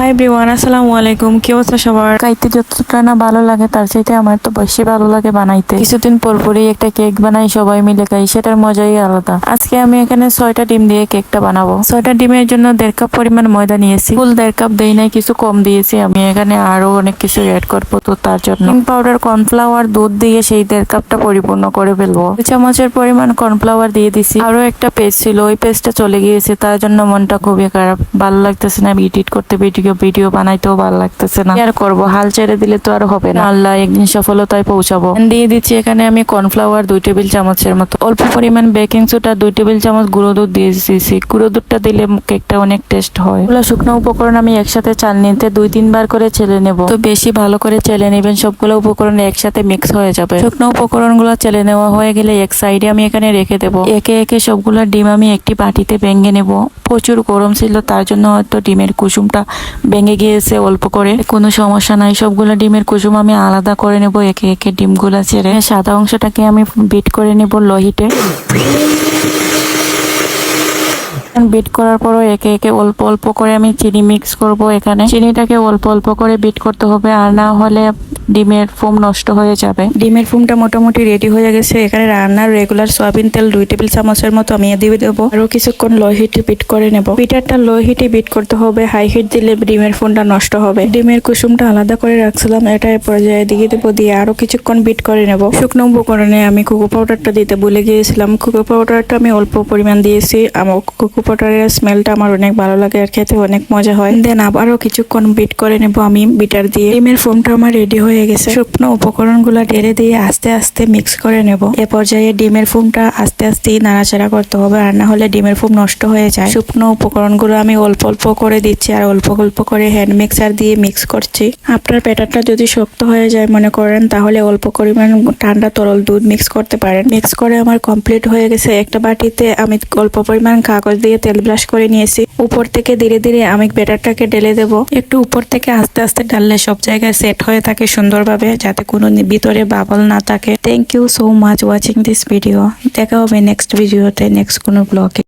Hi everyone আসসালামু আলাইকুম। কি অবস্থা সবার? খাইতে যতটা না ভালো লাগে তার চাইতে আমার তো বেশি ভালো লাগে বানাইতে। কিছুদিন পর পরই একটা কেক বানাই সবাই মিলে খাই সেটার মজাই আলাদা। আজকে আমি এখানে ছয়টা ডিম দিয়ে কেকটা বানাবো। ছয়টা ডিমের জন্য দেড় কাপ পরিমাণ ময়দা নিয়েছি। ফুল দেড় কাপ দেই নাই কিছু কম দিয়েছি। আমি এখানে আরও অনেক কিছু অ্যাড করব তো তার জন্য। ডিম পাউডার কর্নফ্লাওয়ার দুধ দিয়ে সেই দেড় কাপটা পরিপূর্ণ করে ফেলব। চামচের পরিমাণ কর্নফ্লাওয়ার দিয়ে দিছি। আরও একটা পেস্ট ছিল ওই পেস্টটা চলে গিয়েছে তার জন্য মনটা খুবই খারাপ। ভালো লাগতেছে না এডিট করতে ভিডিও ভিডিও বানাইতেও ভালো লাগতেছে না। আর করব? হাল ছেড়ে দিলে তো আর হবে না। আল্লাহ একদিন সফলতায় পৌঁছাবো। দিয়ে দিচ্ছি এখানে আমি কর্নফ্লাওয়ার দুই টেবিল চামচের মতো। অল্প পরিমাণ বেকিং সোডা দুই টেবিল চামচ গুঁড়ো দুধ দিয়ে দিয়েছি। গুঁড়ো দুধটা দিলে কেকটা অনেক টেস্ট হয়। এগুলো শুকনো উপকরণ আমি একসাথে চাল নিতে দুই তিনবার করে চেলে নেব। তো বেশি ভালো করে চেলে নেবেন সবগুলো উপকরণ একসাথে মিক্স হয়ে যাবে। শুকনো উপকরণগুলো চেলে নেওয়া হয়ে গেলে এক সাইডে আমি এখানে রেখে দেব। একে একে সবগুলো ডিম আমি একটি বাটিতে ভেঙে নেব। প্রচুর গরম ছিল তার জন্য হয়তো ডিমের কুসুমটা ভেঙে গিয়েছে অল্প করে। কোনো সমস্যা নাই, সবগুলো ডিমের কুসুম আমি আলাদা করে নেব, একে একে ডিমগুলো ছেড়ে সাদা অংশটাকে আমি বিট করে নেব লহিটে বিট করার পরও একে একে অল্প অল্প করে আমি চিনি মিক্স করব এখানে। চিনিটাকে অল্প অল্প করে বিট করতে হবে, আর না হলে ডিমের ফোম নষ্ট হয়ে যাবে। ডিমের ফোমটা মোটামুটি রেডি হয়ে গেছে। এখানে রান্নার রেগুলার সয়াবিন তেল দুই টেবিল চামচের মতো আমি দিয়ে দেবো। আরও কিছুক্ষণ লো হিটে বিট করে নেব। পিঠারটা লো হিটে বিট করতে হবে। হাই হিট দিলে ডিমের ফোমটা নষ্ট হবে। ডিমের কুসুমটা আলাদা করে রাখছিলাম। এটা পর্যায়ে দিয়ে দেবো। দিয়ে আরও কিছুক্ষণ বিট করে নেব। শুকনো উপকরণে আমি কোকো পাউডারটা দিতে ভুলে গিয়েছিলাম। কোকো পাউডারটা আমি অল্প পরিমাণ দিয়েছি। আমার কোকো পাউডারের স্মেলটা আমার অনেক ভালো লাগে আর খেতে অনেক মজা হয়। দেন আবারও কিছুক্ষণ বিট করে নেব আমি বিটার দিয়ে। ডিমের ফোমটা আমার রেডি হয়ে গেছে। শুকনো উপকরণগুলো ঢেলে দিয়ে আস্তে আস্তে মিক্স করে নেব। এ পর্যায়ে ডিমের ফোমটা আস্তে আস্তে নাড়াচাড়া করতে হবে আর না হলে ডিমের ফোম নষ্ট হয়ে যায়। শুকনো উপকরণগুলো আমি অল্প অল্প করে দিচ্ছি আর অল্প অল্প করে হ্যান্ড মিক্সার দিয়ে মিক্স করছি। আপনার ব্যাটারটা যদি শক্ত হয়ে যায় মনে করেন, তাহলে অল্প পরিমাণ ঠান্ডা তরল দুধ মিক্স করতে পারেন। মিক্স করে আমার কমপ্লিট হয়ে গেছে। একটা বাটিতে আমি অল্প পরিমাণ কাগজ দিয়ে তেল ব্রাশ করে নিয়েছি। উপর থেকে ধীরে ধীরে আমি ব্যাটারটাকে ঢেলে দেব। একটু উপর থেকে আস্তে আস্তে ঢাললে সব জায়গায় সেট হয়ে থাকে সুন্দরভাবে যাতে কোনো ভিতরে বাবল না থাকে। Thank you so much watching this video দেখা হবে নেক্সট ভিডিওতে নেক্সট কোনো ব্লগে